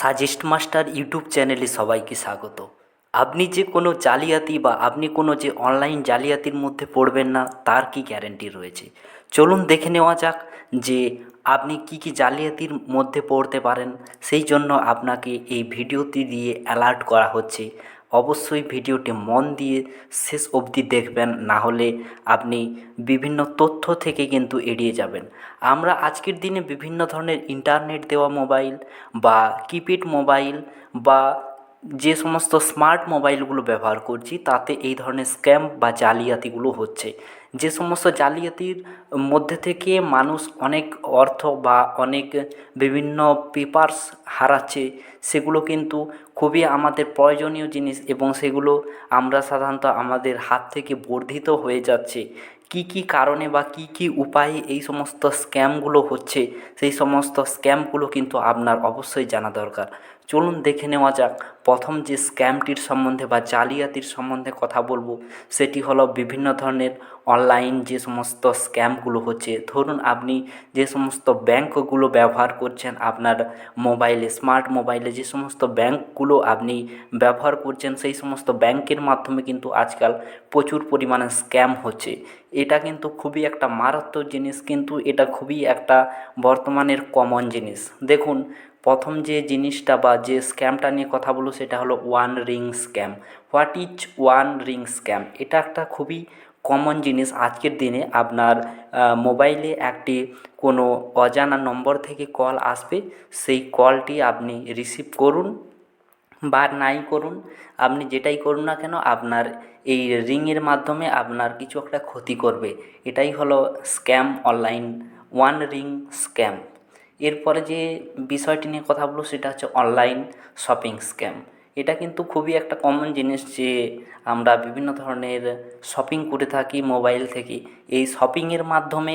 Suggest master YouTube চ্যানেলে সবাইকে স্বাগত। আপনি যে কোনো জালিয়াতি বা আপনি কোনো যে অনলাইন জালিয়াতির মধ্যে পড়বেন না, তার কি গ্যারেন্টি রয়েছে? চলুন দেখে নেওয়া যাক যে আপনি কি কি জালিয়াতির মধ্যে পড়তে পারেন। সেই জন্য আপনাকে এই ভিডিওটি দিয়ে অ্যালার্ট করা হচ্ছে। অবশ্যই ভিডিওটি মন দিয়ে শেষ অবধি দেখবেন, না হলে আপনি বিভিন্ন তথ্য থেকে কিন্তু এড়িয়ে যাবেন। আমরা আজকের দিনে বিভিন্ন ধরনের ইন্টারনেট দেওয়া মোবাইল বা কিপ্যাড মোবাইল বা যে সমস্ত স্মার্ট মোবাইলগুলো ব্যবহার করছি, তাতে এই ধরনের স্ক্যাম বা জালিয়াতিগুলো হচ্ছে। যে সমস্ত জালিয়াতির মধ্যে থেকে মানুষ অনেক অর্থ বা অনেক বিভিন্ন পেপারস হারাচ্ছে, সেগুলো কিন্তু খুবই আমাদের প্রয়োজনীয় জিনিস এবং সেগুলো আমরা সাধারণত আমাদের হাত থেকে বর্ধিত হয়ে যাচ্ছে। কী কী কারণে বা কী কী উপায়ে এই সমস্ত স্ক্যামগুলো হচ্ছে, সেই সমস্ত স্ক্যামগুলো কিন্তু আপনার অবশ্যই জানা দরকার। চলুন দেখে নেওয়া যাক। প্রথম যে স্ক্যামটির সম্বন্ধে বা জালিয়াতির সম্বন্ধে কথা বলব, সেটি হলো বিভিন্ন ধরনের অনলাইন যে সমস্ত স্ক্যামগুলো হচ্ছে। ধরুন আপনি যে সমস্ত ব্যাঙ্কগুলো ব্যবহার করছেন, আপনার মোবাইলে, স্মার্ট মোবাইলে যে সমস্ত ব্যাঙ্কগুলো আপনি ব্যবহার করছেন, সেই সমস্ত ব্যাংকের মাধ্যমে কিন্তু আজকাল প্রচুর পরিমাণে স্ক্যাম হচ্ছে। এটা কিন্তু খুবই একটা মারাত্মক জিনিস, কিন্তু এটা খুবই একটা বর্তমানের কমন জিনিস। দেখুন প্রথম যে জিনিসটা বা যে স্ক্যামটা নিয়ে কথা বলব সেটা হলো one ring scam what is one ring scam এটা একটা খুবই কমন জিনিস। আজকের দিনে আপনার মোবাইলে একটি কোনো অজানা নম্বর থেকে কল আসবে। সেই কলটি আপনি রিসিভ করুন বা নাই করুন। আপনি যেটাই করুন না কেন, আপনার এই রিংয়ের মাধ্যমে আপনার কিছু একটা ক্ষতি করবে। এটাই হলো scam online one ring scam এরপরে যে বিষয়টি নিয়ে কথা বলব সেটা হচ্ছে অনলাইন শপিং স্ক্যাম এটা কিন্তু খুবই একটা কমন জিনিস যে আমরা বিভিন্ন ধরনের শপিং করে থাকি মোবাইল থেকে। এই শপিংয়ের মাধ্যমে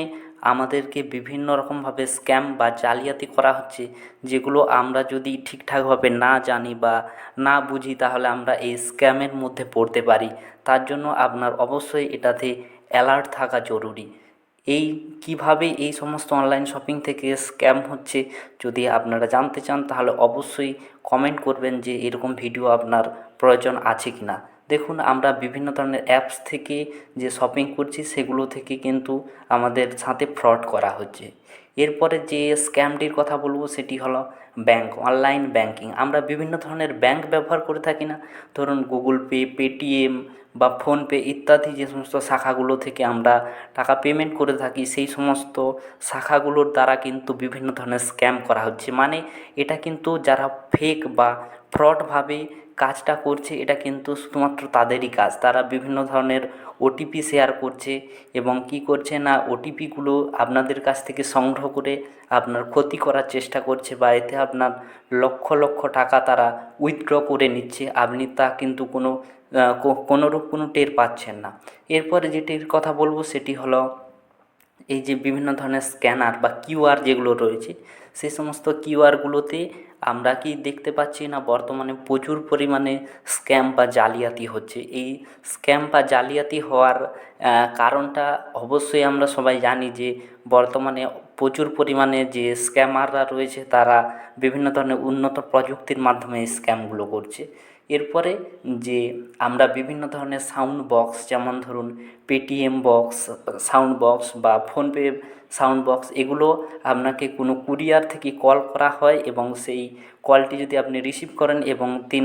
আমাদেরকে বিভিন্ন রকমভাবে স্ক্যাম বা জালিয়াতি করা হচ্ছে, যেগুলো আমরা যদি ঠিকঠাকভাবে না জানি বা না বুঝি তাহলে আমরা এই স্ক্যামের মধ্যে পড়তে পারি। তার জন্য আপনার অবশ্যই এটাতে অ্যালার্ট থাকা জরুরি। এই কীভাবে এই সমস্ত অনলাইন শপিং থেকে স্ক্যাম হচ্ছে যদি আপনারা জানতে চান, তাহলে অবশ্যই কমেন্ট করবেন যে এরকম ভিডিও আপনার প্রয়োজন আছে কি না দেখুন, আমরা বিভিন্ন ধরনের অ্যাপস থেকে যে শপিং করছি, সেগুলো থেকে কিন্তু আমাদের সাথে ফ্রড করা হচ্ছে। এরপরে যে স্ক্যামটির কথা বলব সেটি হলো ব্যাঙ্ক অনলাইন ব্যাঙ্কিং আমরা বিভিন্ন ধরনের ব্যাঙ্ক ব্যবহার করে থাকি না। ধরুন গুগল পে, পেটিএম বা ফোনপে ইত্যাদি যে সমস্ত শাখাগুলো থেকে আমরা টাকা পেমেন্ট করে থাকি, সেই সমস্ত শাখাগুলোর দ্বারা কিন্তু বিভিন্ন ধরনের স্ক্যাম করা হচ্ছে। মানে এটা কিন্তু যারা ফেক বা ফ্রডভাবে কাজটা করছে, এটা কিন্তু শুধুমাত্র তাদেরই কাজ। তারা বিভিন্ন ধরনের ওটিপি শেয়ার করছে এবং কি করছে না ওটিপিগুলো আপনাদের কাছ থেকে সংগ্রহ করে আপনার ক্ষতি করার চেষ্টা করছে বা এতে আপনার লক্ষ লক্ষ টাকা তারা উইথড্র করে নিচ্ছে, আপনি তা কিন্তু কোনো কোনোরূপ কোনো টের পাচ্ছেন না। এরপরে যেটির কথা বলব সেটি হলো এই যে বিভিন্ন ধরনের স্ক্যানার বা কিউআর যেগুলো রয়েছে সেই সমস্ত কিউআরগুলোতে আমরা কি দেখতে পাচ্ছি না বর্তমানে প্রচুর পরিমাণে স্ক্যাম বা জালিয়াতি হচ্ছে। এই স্ক্যাম বা জালিয়াতি হওয়ার কারণটা অবশ্যই আমরা সবাই জানি যে বর্তমানে প্রচুর পরিমাণে যে স্ক্যামাররা রয়েছে তারা বিভিন্ন ধরনের উন্নত প্রযুক্তির মাধ্যমে স্ক্যামগুলো করছে। এরপরে যে আমরা বিভিন্ন ধরনের সাউন্ড বক্স, যেমন ধরুন পেটিএম বক্স, সাউন্ড বক্স বা ফোনপে সাউন্ড বক্স এগুলো আপনাকে কোনো কুরিয়ার থেকে কল করা হয় এবং সেই কলটি যদি আপনি রিসিভ করেন এবং তিন,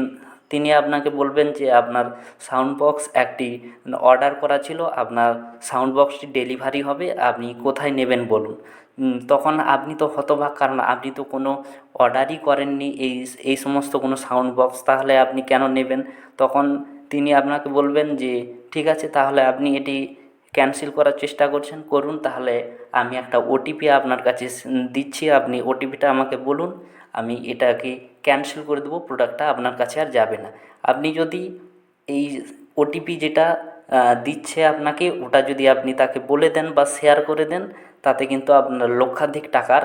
তিনি আপনাকে বলবেন যে আপনার সাউন্ড বক্স একটি অর্ডার করা ছিল, আপনার সাউন্ড বক্সটি ডেলিভারি হবে, আপনি কোথায় নেবেন বলুন। তখন আপনি তো হতবাক কারণ আপনি তো কোনো অর্ডারই করেননি, এই এই সমস্ত কোনো সাউন্ড বক্স তাহলে আপনি কেন নেবেন? তখন তিনি আপনাকে বলবেন যে, ঠিক আছে, তাহলে আপনি এটি ক্যান্সেল করার চেষ্টা করছেন, করুন তাহলে আমি একটা ওটিপি আপনার কাছে দিচ্ছি, আপনি ওটিপিটা আমাকে বলুন, আমি এটাকে ক্যান্সেল করে দেবো, প্রোডাক্টটা আপনার কাছে আর যাবে না। আপনি যদি এই ওটিপি যেটা দিচ্ছে আপনাকে, ওটা যদি আপনি তাকে বলে দেন বা শেয়ার করে দেন, তাতে কিন্তু আপনার লক্ষাধিক টাকার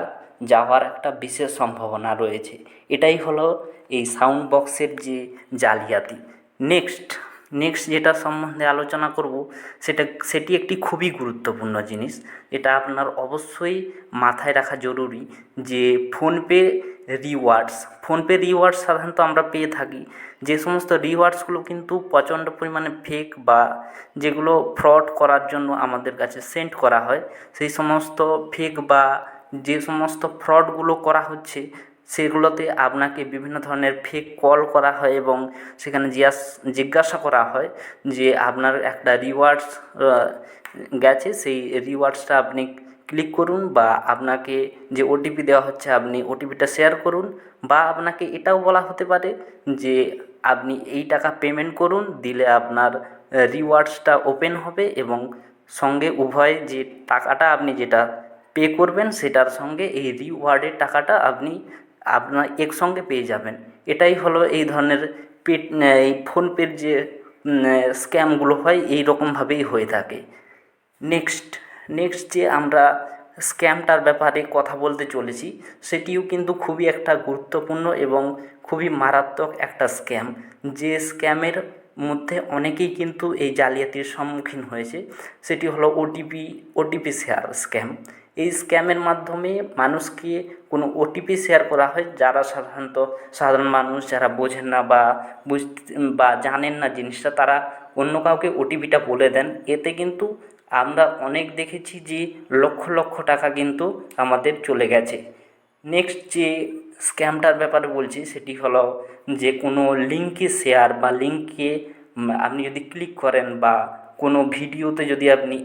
যাওয়ার একটা বিশেষ সম্ভাবনা রয়েছে। এটাই হলো এই সাউন্ড বক্সের যে জালিয়াতি। নেক্সট। নেক্সট যেটা সম্বন্ধে আলোচনা করব, সেটা, সেটি একটি খুবই গুরুত্বপূর্ণ জিনিস এটা আপনার অবশ্যই মাথায় রাখা জরুরি যে ফোনপে রিওয়ার্ডস ফোনপে রিওয়ার্ডস সাধারণত আমরা পেয়ে থাকি। যে সমস্ত রিওয়ার্ডসগুলো কিন্তু প্রচণ্ড পরিমাণে ফেক বা যেগুলো ফ্রড করার জন্য আমাদের কাছে সেন্ড করা হয়, সেই সমস্ত ফেক বা যে সমস্ত ফ্রডগুলো করা হচ্ছে সেগুলোতে আপনাকে বিভিন্ন ধরনের ফেক কল করা হয় এবং সেখানে জিজ্ঞাস, জিজ্ঞাসা করা হয় যে আপনার একটা রিওয়ার্ডস গেছে, সেই রিওয়ার্ডসটা আপনি ক্লিক করুন বা আপনাকে যে ওটিপি দেওয়া হচ্ছে আপনি ওটিপিটা শেয়ার করুন বা আপনাকে এটাও বলা হতে পারে যে আপনি এই টাকা পেমেন্ট করুন, দিলে আপনার রিওয়ার্ডসটা ওপেন হবে এবং সঙ্গে উভয় যে টাকাটা আপনি যেটা পে করবেন সেটার সঙ্গে এই রিওয়ার্ডের টাকাটা আপনি আপনার একসঙ্গে পেয়ে যাবেন। এটাই হলো এই ধরনের পে এই ফোনপের যে স্ক্যামগুলো হয়, এই রকমভাবেই হয়ে থাকে। নেক্সট নেক্সট যে আমরা স্ক্যামটার ব্যাপারে কথা বলতে চলেছি, সেটিও কিন্তু খুবই একটা গুরুত্বপূর্ণ এবং খুবই মারাত্মক একটা স্ক্যাম। যে স্ক্যামের মধ্যে অনেকেই কিন্তু এই জালিয়াতির সম্মুখীন হয়েছে, সেটি হলো ওটিপি ওটিপি শেয়ার স্ক্যাম। এই স্ক্যামের মাধ্যমে মানুষকে কোনো ওটিপি শেয়ার করা হয়, যারা সাধারণত সাধারণ মানুষ যারা বোঝেন না বা বুঝতে, বা জানেন না জিনিসটা, তারা অন্য কাউকে ওটিপিটা বলে দেন। এতে কিন্তু আমরা অনেক দেখেছি যে লক্ষ লক্ষ টাকা কিন্তু আমাদের চলে গেছে। নেক্সট যে স্ক্যামটার ব্যাপারে বলছি, সেটি হলো যে কোনো লিঙ্কে শেয়ার বা লিঙ্কে আপনি যদি ক্লিক করেন বা কোনো ভিডিওতে যদি আপনি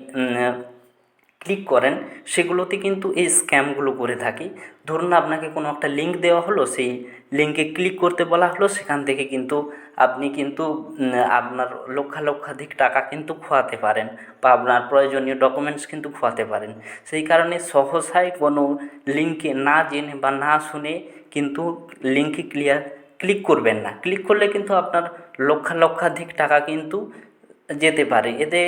ক্লিক করেন, সেগুলোতে কিন্তু এই স্ক্যামগুলো করে থাকি। ধরুন আপনাকে কোনো একটা লিঙ্ক দেওয়া হলো, সেই লিঙ্কে ক্লিক করতে বলা হলো, সেখান থেকে কিন্তু আপনি কিন্তু আপনার লক্ষাধিক টাকা কিন্তু খোয়াতে পারেন বা আপনার প্রয়োজনীয় ডকুমেন্টস কিন্তু খোয়াতে পারেন। সেই কারণে সহসায় কোনো লিঙ্কে না জেনে বা না শুনে কিন্তু লিঙ্কে ক্লিয়ার ক্লিক করবেন না। ক্লিক করলে কিন্তু আপনার লক্ষাধিক টাকা কিন্তু যেতে পারে। এতে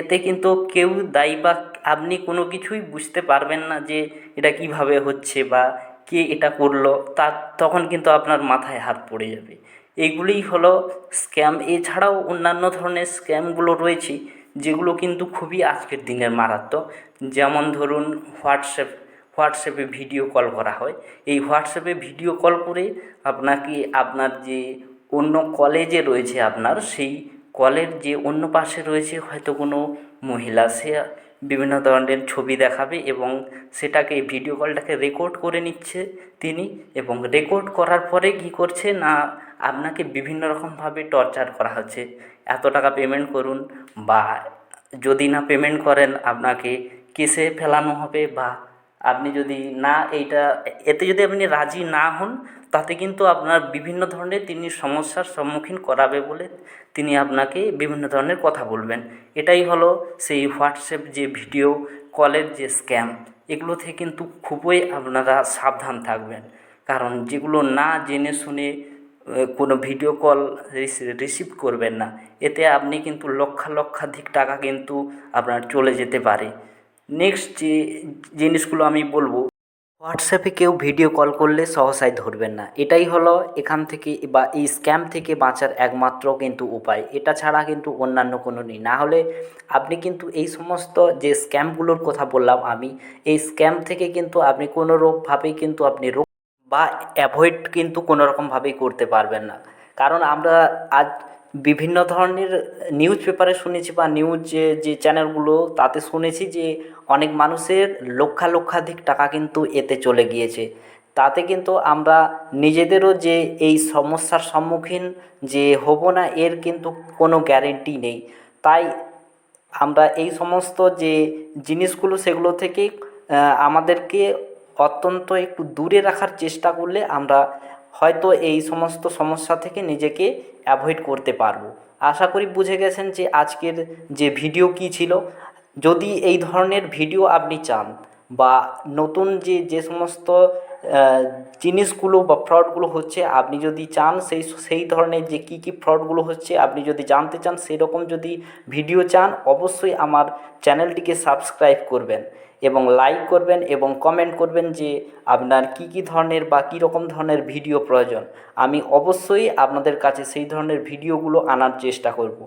এতে কিন্তু কেউ দায়ী বা আপনি কোনো কিছুই বুঝতে পারবেন না যে এটা কীভাবে হচ্ছে বা কে এটা করল, তা তখন কিন্তু আপনার মাথায় হাত পড়ে যাবে। এইগুলিই হলো স্ক্যাম। এছাড়াও অন্যান্য ধরনের স্ক্যামগুলো রয়েছে, যেগুলো কিন্তু খুবই আজকের দিনের মারাত্মক। যেমন ধরুন হোয়াটসঅ্যাপ, হোয়াটসঅ্যাপে ভিডিও কল করা হয়। এই হোয়াটসঅ্যাপে ভিডিও কল করে আপনাকে আপনার যে অন্য কলেজে রয়েছে আপনার, সেই কলের যে অন্য পাশে রয়েছে হয়তো কোনো মহিলা, সে বিভিন্ন ধরনের ছবি দেখাবে এবং সেটাকে ভিডিও কলটাকে রেকর্ড করে নিচ্ছে তিনি এবং রেকর্ড করার পরে কী করছে, না, আপনাকে বিভিন্ন রকমভাবে টর্চার করা হচ্ছে। এত টাকা পেমেন্ট করুন বা যদি না পেমেন্ট করেন আপনাকে কেসে ফেলানো হবে বা আপনি যদি না এইটা, এতে যদি আপনি রাজি না হন তাতে কিন্তু আপনার বিভিন্ন ধরনের তিনি সমস্যার সম্মুখীন করাবে বলে তিনি আপনাকে বিভিন্ন ধরনের কথা বলবেন। এটাই হলো সেই হোয়াটসঅ্যাপ যে ভিডিও, কলের যে স্ক্যাম, এগুলো থেকে কিন্তু খুবই আপনারা সাবধান থাকবেন। কারণ যেগুলো না জেনে শুনে কোনো ভিডিও কল রিসিভ করবেন না। এতে আপনি কিন্তু লক্ষা লক্ষাধিক টাকা কিন্তু আপনার চলে যেতে পারে। নেক্সট যে জিনিসগুলো আমি বলব হোয়াটসঅ্যাপে কেউ ভিডিও কল করলে সহসায় ধরবেন না। এটাই হলো এখান থেকে বা এই স্ক্যাম থেকে বাঁচার একমাত্র কিন্তু উপায়। এটা ছাড়া কিন্তু অন্যান্য কোনো নেই। না হলে আপনি কিন্তু এই সমস্ত যে স্ক্যামগুলোর কথা বললাম আমি, এই স্ক্যাম থেকে কিন্তু আপনি কোনো কোনোরকমভাবেই কিন্তু আপনি বা অ্যাভয়েড কিন্তু কোনোরকমভাবেই করতে পারবেন না। কারণ আমরা আজ বিভিন্ন ধরনের নিউজ পেপারে শুনেছি বা নিউজ যে চ্যানেলগুলো তাতে শুনেছি যে অনেক মানুষের লক্ষাধিক টাকা কিন্তু এতে চলে গিয়েছে। তাতে কিন্তু আমরা নিজেদেরও যে এই সমস্যার সম্মুখীন যে হব না, এর কিন্তু কোনো গ্যারেন্টি নেই। তাই আমরা এই সমস্ত যে জিনিসগুলো, সেগুলো থেকে আমাদেরকে অত্যন্ত একটু দূরে রাখার চেষ্টা করলে আমরা হয়তো এই সমস্ত সমস্যা থেকে নিজেকে অ্যাভয়েড করতে পারব। আশা করি বুঝে গেছেন যে আজকের যে ভিডিও কী ছিল। যদি এই ধরনের ভিডিও আপনি চান বা নতুন যে যে সমস্ত জিনিসগুলো বা ফ্রডগুলো হচ্ছে, আপনি যদি চান সেই সেই ধরনের যে কী কী ফ্রডগুলো হচ্ছে, আপনি যদি জানতে চান, সেরকম যদি ভিডিও চান, অবশ্যই আমার চ্যানেলটিকে সাবস্ক্রাইব করবেন। এবং লাইক করবেন এবং কমেন্ট করবেন যে আপনার কি কি ধরনের বা কী রকম ধরনের ভিডিও প্রয়োজন। আমি অবশ্যই আপনাদের কাছে সেই ধরনের ভিডিওগুলো আনার চেষ্টা করব।